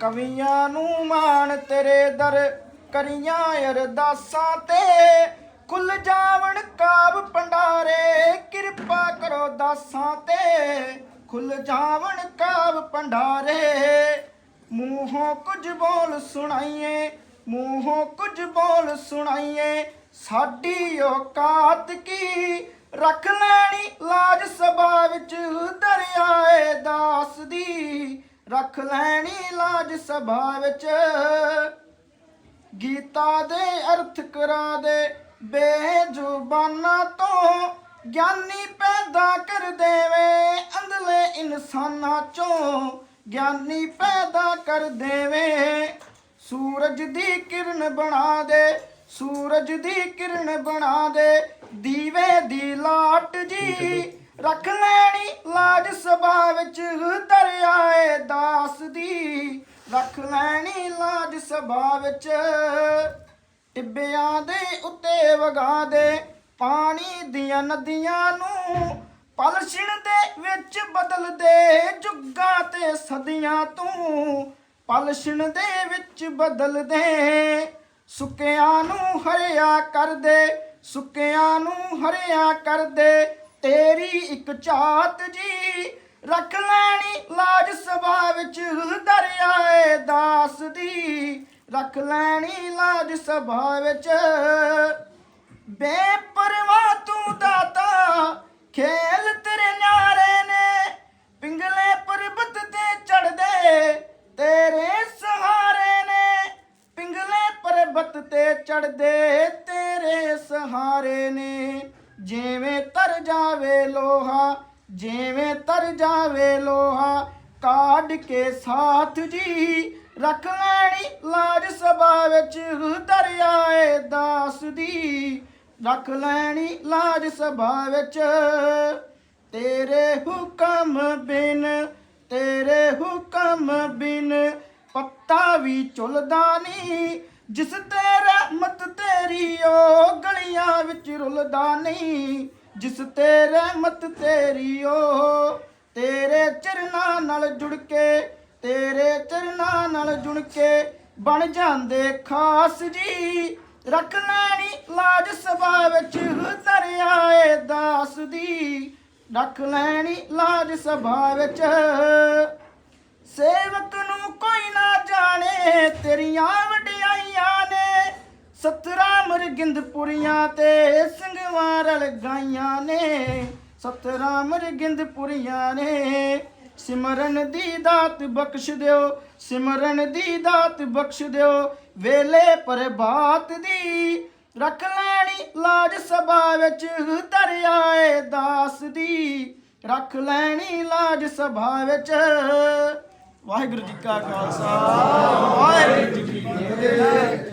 ਕਵੀਆਂ ਨੂੰ ਮਾਣ ਤੇਰੇ ਦਰ ਕਰੀਆਂ ਅਰਦਾਸਾਂ ਤੇ। ਖੁੱਲ ਜਾਵਣ ਕਾਬ ਪੰਡਾਰੇ, ਕਿਰਪਾ ਕਰੋ ਦਾਸਾਂ ਤੇ। ਖੁੱਲ ਜਾਵਣ ਕਾਬ ਪੰਡਾਰੇ, ਮੂੰਹੋਂ ਕੁਝ ਬੋਲ ਸੁਣਾਈਏ, ਮੂੰਹੋਂ ਕੁਝ ਬੋਲ ਸੁਣਾਈਏ। ਸਾਡੀ ਔਕਾਤ ਕੀ? ਰੱਖ ਲੈਣੀ ਲਾਜ ਰੱਖ ਲੈਣੀ ਲਾਜ ਸਭਾ ਵਿੱਚ। ਗੀਤਾ ਦੇ ਅਰਥ ਕਰਾ ਦੇ ਬੇਜ਼ੁਬਾਨਾਂ ਤੋਂ ਗਿਆਨੀ ਪੈਦਾ ਕਰ ਦੇਵੇ। ਅੰਧਲੇ ਇਨਸਾਨਾਂ ਚੋਂ ਗਿਆਨੀ ਪੈਦਾ ਕਰ ਦੇਵੇ। ਸੂਰਜ ਦੀ ਕਿਰਨ ਬਣਾ ਦੇ ਸੂਰਜ ਦੀ ਕਿਰਨ ਬਣਾ ਦੇ। ਦੀਵੇ ਦੀ ਲਾਟ ਜੀ ਰੱਖ ਲੈਣੀ ਲਾਜ ਸਭਾ ਵਿੱਚ। ਰੱਖ ਲੈਣੀ ਲਾਜ ਸਭਾ ਵਿੱਚ। ਟਿੱਬਿਆਂ ਦੇ ਉੱਤੇ ਵਗਾ ਦੇ ਪਾਣੀ ਦੀਆਂ ਨਦੀਆਂ ਨੂੰ ਪਲਛਣ ਦੇ ਵਿੱਚ ਬਦਲ ਦੇ ਜੁੱਗਾਂ ਤੇ ਸਦੀਆਂ ਤੂੰ ਪਲਛਣ ਦੇ ਵਿੱਚ ਬਦਲ ਦੇ। ਸੁੱਕਿਆਂ ਨੂੰ ਹਰਿਆ ਕਰ ਦੇ, ਸੁੱਕਿਆਂ ਨੂੰ ਹਰਿਆ ਕਰ ਦੇ। ਤੇਰੀ ਇੱਕ ਝਾਤ ਜੀ ਰੱਖ ਲਾਜ ਸਭਾ ਵਿੱਚ ਦਰਿਆਏ ਦਾਸ ਦੀ ਰੱਖ ਲੈਣੀ ਲਾਜ ਸਭਾ ਵਿੱਚ। ਬੇਪਰਵਾਹ ਤੂੰ ਦਾਤਾ, ਖੇਲ ਤੇਰੇ ਨਾਰੇ ਨੇ। ਪਿੰਗਲੇ ਪਰਬਤ ਤੇ ਚੜਦੇ ਤੇਰੇ ਸਹਾਰੇ ਨੇ। ਪਿੰਗਲੇ ਪਰਬਤ ਤੇ ਚੜਦੇ ਤੇਰੇ ਸਹਾਰੇ ਨੇ। ਜਿਵੇਂ ਤਰ ਜਾਵੇ ਲੋਹਾ ਜਿਵੇਂ ਤਰ ਜਾਵੇ ਲੋਹਾ, ਕਾਢ ਕੇ ਸਾਥ ਜੀ, ਰੱਖ ਲੈਣੀ ਲਾਜ ਸਭਾ ਵਿੱਚ, ਦਰਿਆਏ ਦਾਸ ਦੀ। ਰੱਖ ਲੈਣੀ ਲਾਜ ਸਭਾ ਵਿੱਚ, ਤੇਰੇ ਹੁਕਮ ਬਿਨ, ਤੇਰੇ ਹੁਕਮ ਬਿਨ, ਪੱਤਾ ਵੀ ਝੁਲਦਾ ਨਹੀਂ ਜਿਸ ਤੇ ਰਹਿਮਤ ਤੇਰੀ ਓ ਗਲੀਆਂ ਵਿੱਚ ਰੁਲਦਾ ਨਹੀਂ। ਜਿਸ ਤੇ ਰਹਿਮਤ ਤੇਰੀ ਓ ਤੇਰੇ ਚਰਨਾਂ ਨਾਲ ਜੁੜ ਕੇ, ਤੇਰੇ ਚਰਨਾਂ ਨਾਲ ਜੁੜ ਕੇ ਬਣ ਜਾਂਦੇ ਖਾਸ ਜੀ। ਰੱਖ ਲੈਣੀ ਲਾਜ ਸਭਾ ਵਿੱਚ ਦਰਿਆਏ ਦਾਸ ਦੀ। ਰੱਖ ਲੈਣੀ ਲਾਜ ਸਭਾ ਵਿੱਚ ਸੇਵਕ ਨੂੰ ਕੋਈ ਨਾ ਜਾਣੇ, ਤੇਰੀਆਂ ਮਰਗਿੰਦਪੁਰੀਆਂ ਤੇ ਸਿੰਘਵਾਂ ਗਾਈਆਂ ਨੇ। ਸਤਰਾ ਮਰਗਿੰਦਪੁਰੀਆਂ ਨੇ। ਸਿਮਰਨ ਦੀ ਦਾਤ ਬਖਸ਼ ਦਿਓ, ਸਿਮਰਨ ਦੀ ਦਾਤ ਬਖਸ਼ ਦਿਓ। ਵੇਲੇ ਪ੍ਰਭਾਤ ਦੀ ਰੱਖ ਲੈਣੀ ਲਾਜ ਸਭਾ ਵਿੱਚ, ਦਰਿਆਏ ਦਾਸ ਦੀ। ਰੱਖ ਲੈਣੀ ਲਾਜ ਸਭਾ ਵਿੱਚ। ਵਾਹਿਗੁਰੂ ਜੀ ਕਾ ਖਾਲਸਾ, ਵਾਹਿਗੁਰੂ ਜੀ ਕੀ ਫਤਿਹ।